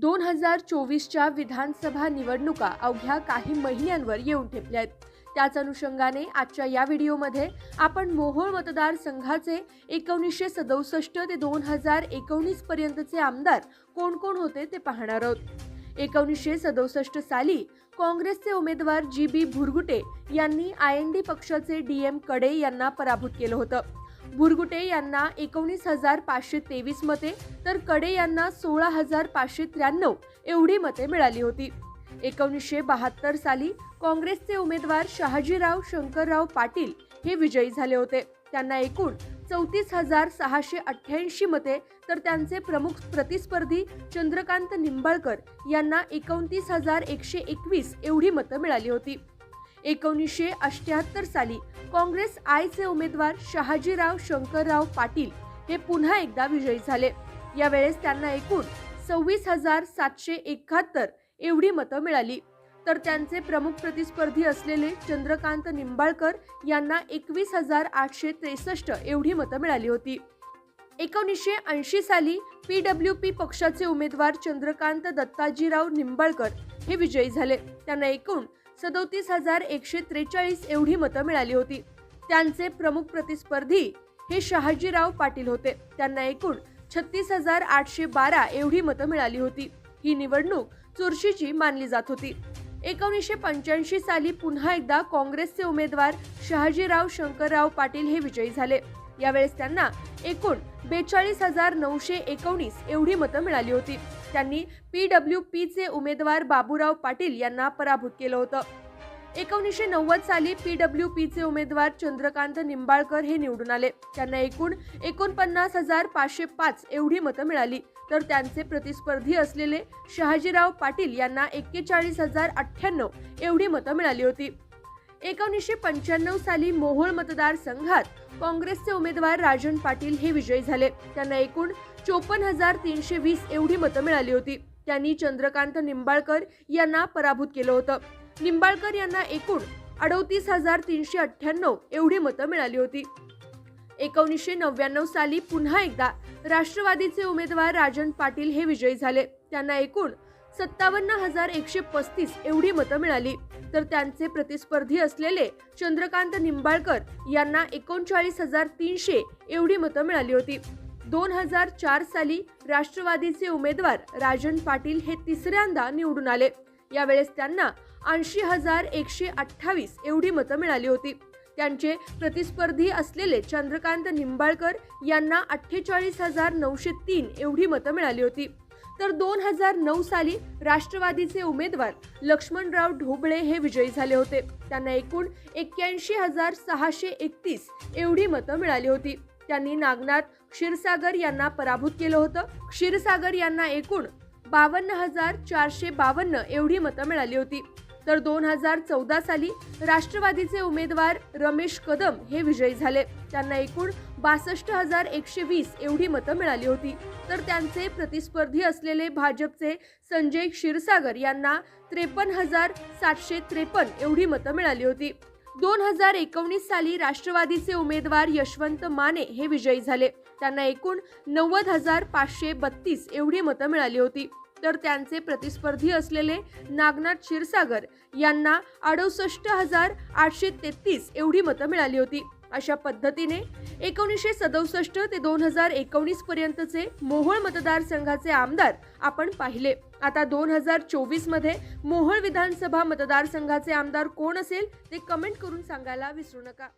दोन हजार चोवीसच्या विधानसभा निवडणुका अवघ्या काही महिन्यांवर येऊन ठेपल्या आहेत. त्याच अनुषंगाने आजच्या या व्हिडिओमध्ये आपण मोहोळ मतदारसंघाचे एकोणीसशे सदुसष्ट ते दोन हजार एकोणीस पर्यंतचे आमदार कोण कोण होते ते पाहणार आहोत. एकोणीसशे सदुसष्ट साली काँग्रेसचे उमेदवार जी बी भुरगुटे यांनी आय एन डी पक्षाचे डी एमकडे यांना पराभूत केलं होतं. भुरगुटे यांना एकोणीस हजार पाचशे तेवीस मते तर कडे यांना सोळा हजार पाचशे त्र्याण्णव एवढी मते मिळाली होती. एकोणीसशे बहात्तर साली काँग्रेसचे उमेदवार शहाजीराव शंकरराव पाटील हे विजयी झाले होते. त्यांना एकूण चौतीस हजार सहाशे अठ्ठ्याऐंशी मते तर त्यांचे प्रमुख प्रतिस्पर्धी चंद्रकांत निंबाळकर यांना एकोणतीस हजार एकशे एकवीस एवढी मतं मिळाली होती. एकोणीसशे अठ्याहत्तर साली काँग्रेस आयचे उमेदवार शहाजीराव शंकरराव पाटील हे पुन्हा एकदा विजयी झाले. यावेळेस त्यांना एकूण सव्वीस हजार सातशे एकाहत्तर एवढी मतं मिळाली. तर त्यांचे प्रमुख प्रतिस्पर्धी असलेले चंद्रकांत निंबाळकर यांना एकवीस हजार आठशे त्रेसष्ट एवढी मतं मिळाली होती. एकोणीसशे ऐंशी साली पी डब्ल्यू पी पक्षाचे उमेदवार चंद्रकांत दत्ताजीराव निंबाळकर हे विजयी झाले. त्यांना एकूण सदोतीस हजार एकशे त्रेचाळीस एवढी मतं मिळाली होती. त्यांचे प्रमुख प्रतिस्पर्धी हे शहाजीराव पाटील होते. त्यांना एकूण छत्तीस हजार आठशे बारा एवढी मतं मिळाली होती. ही निवडणूक चुरशीची मानली जात होती. एकोणीसशे पंच्याऐंशी साली पुन्हा एकदा काँग्रेसचे उमेदवार शहाजीराव शंकरराव पाटील हे विजयी झाले. यावेळेस त्यांना एकूण बेचाळीस हजार नऊशे एकोणीस एवढी मतं मिळाली होती. त्यांनी पी डब्ल्यू पीचे उमेदवार बाबूराव पाटील यांना पराभूत केलं होतं. एकोणीसशे नव्वद साली पी डब्ल्यू पीचे उमेदवार चंद्रकांत निंबाळकर हे निवडून आले. त्यांना एकूण एकोणपन्नास हजार पाचशे पाच एवढी मतं मिळाली. तर त्यांचे प्रतिस्पर्धी असलेले शहाजीराव पाटील यांना एक्केचाळीस हजार अठ्ठ्याण्णव एवढी मतं मिळाली होती. एकोणीसशे पंच्याण्णव साली मोहोळ मतदारसंघात काँग्रेसचे उमेदवार राजन पाटील हे विजयी झाले. त्यांना एकूण चोपन्न हजार तीनशे वीस एवढी मतं मिळाली होती. त्यांनी चंद्रकांत निंबाळकर यांना पराभूत केलं होतं. निंबाळकर यांना एकूण अडोतीस हजार तीनशे अठ्ठ्याण्णव एवढी मतं मिळाली होती. एकोणीसशे नव्याण्णव साली पुन्हा एकदा राष्ट्रवादीचे उमेदवार राजन पाटील हे विजयी झाले. त्यांना एकूण सत्तावन्न हजार एकशे पस्तीस एवढी मतं मिळाली. तर त्यांचे प्रतिस्पर्धी असलेले चंद्रकांत निंबाळकर यांना एकोणचाळीस हजार तीनशे एवढी मतं मिळाली होती. दोन हजार चार साली राष्ट्रवादीचे उमेदवार राजन पाटील हे तिसऱ्यांदा निवडून आले. यावेळेस त्यांना ऐंशी हजार एकशे अठ्ठावीस एवढी मतं मिळाली होती. त्यांचे प्रतिस्पर्धी असलेले चंद्रकांत निंबाळकर यांना अठ्ठेचाळीस हजार नऊशे तीन एवढी मतं मिळाली होती. तर दोन हजार नऊ साली राष्ट्रवादीचे उमेदवार लक्ष्मणराव ढोबळे हे विजयी झाले होते. त्यांना एकूण एक्क्याऐंशी हजार सहाशे एकतीस एवढी मतं मिळाली होती. त्यांनी नागनाथ क्षीरसागर यांना पराभूत केलं होतं. क्षीरसागर यांना एकूण बावन्न हजार चारशे बावन्न एवढी मतं मिळाली होती. तर दोन हजार चौदा साली राष्ट्रवादीचे उमेदवार रमेश कदम हे विजयी झाले. त्यांना एकूण बासष्ट हजार एकशे वीस एवढी मतं मिळाली होती. तर त्यांचे प्रतिस्पर्धी असलेले भाजपचे संजय क्षीरसागर यांना त्रेपन्न हजार सातशे त्रेपन्न एवढी मतं मिळाली होती. दोन हजार एकोणीस साली राष्ट्रवादीचे उमेदवार यशवंत माने हे विजयी झाले. त्यांना एकूण नव्वद हजार पाचशे बत्तीस एवढी मतं मिळाली होती. तर त्यांचे प्रतिस्पर्धी असलेले नागनाथ क्षीरसागर यांना अडुसष्ट हजार आठशे तेहतीस एवढी मतं मिळाली होती. अशा पद्धतीने एकोणीसशे सदुसष्ट ते दोन हजार एकोणीस पर्यंतचे मोहोळ मतदारसंघाचे आमदार आपण पाहिले. आता दोन हजार चोवीसमध्ये मोहोळ विधानसभा मतदारसंघाचे आमदार कोण असेल ते कमेंट करून सांगायला विसरू नका.